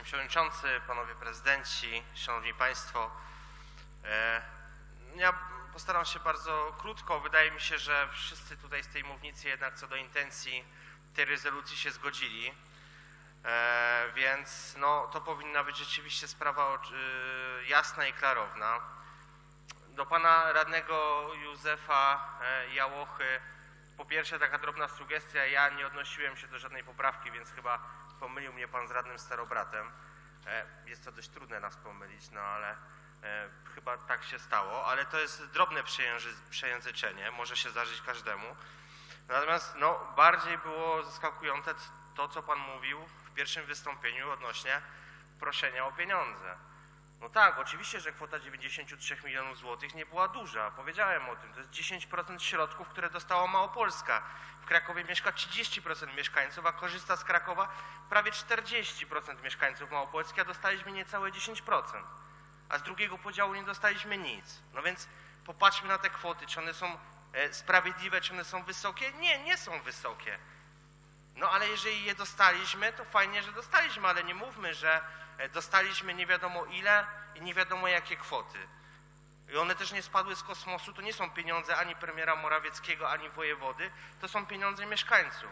Panie Przewodniczący, Panowie Prezydenci, Szanowni Państwo. E, Ja postaram się bardzo krótko. Wydaje mi się, że wszyscy tutaj z tej mównicy jednak co do intencji tej rezolucji się zgodzili. E, Więc no, to powinna być rzeczywiście sprawa oczy- jasna i klarowna. Do pana radnego Józefa e, Jałochy. Po pierwsze taka drobna sugestia, ja nie odnosiłem się do żadnej poprawki, więc chyba pomylił mnie pan z radnym Starobratem. E, Jest to dość trudne nas pomylić, no ale e, chyba tak się stało, ale to jest drobne przejęzyczenie, może się zdarzyć każdemu. Natomiast no, bardziej było zaskakujące to, co pan mówił w pierwszym wystąpieniu odnośnie proszenia o pieniądze. No tak, oczywiście, że kwota 93 milionów złotych nie była duża. Powiedziałem o tym. To jest 10% środków, które dostała Małopolska. W Krakowie mieszka 30% mieszkańców, a korzysta z Krakowa prawie 40% mieszkańców Małopolski, a dostaliśmy niecałe 10%. A z drugiego podziału nie dostaliśmy nic. No więc popatrzmy na te kwoty. Czy one są e, sprawiedliwe, czy one są wysokie? Nie, nie są wysokie. No ale jeżeli je dostaliśmy, to fajnie, że dostaliśmy, ale nie mówmy, że e, dostaliśmy nie wiadomo ile i nie wiadomo jakie kwoty. I one też nie spadły z kosmosu, to nie są pieniądze ani premiera Morawieckiego, ani wojewody, to są pieniądze mieszkańców.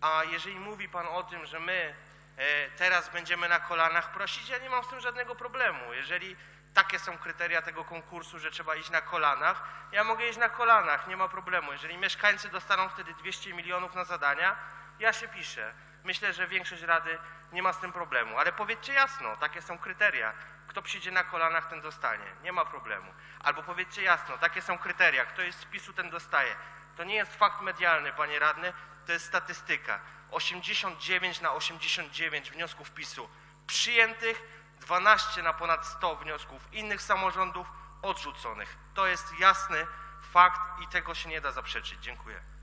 A jeżeli mówi pan o tym, że my e, teraz będziemy na kolanach prosić, ja nie mam z tym żadnego problemu. Jeżeli takie są kryteria tego konkursu, że trzeba iść na kolanach, ja mogę iść na kolanach, nie ma problemu. Jeżeli mieszkańcy dostaną wtedy 200 milionów na zadania, ja się piszę. Myślę, że większość rady nie ma z tym problemu. Ale powiedzcie jasno, takie są kryteria. Kto przyjdzie na kolanach, ten dostanie. Nie ma problemu. Albo powiedzcie jasno, takie są kryteria. Kto jest z PiSu, ten dostaje. To nie jest fakt medialny, panie radny, to jest statystyka. 89 na 89 wniosków PiSu przyjętych, 12 na ponad 100 wniosków innych samorządów odrzuconych. To jest jasny fakt i tego się nie da zaprzeczyć. Dziękuję.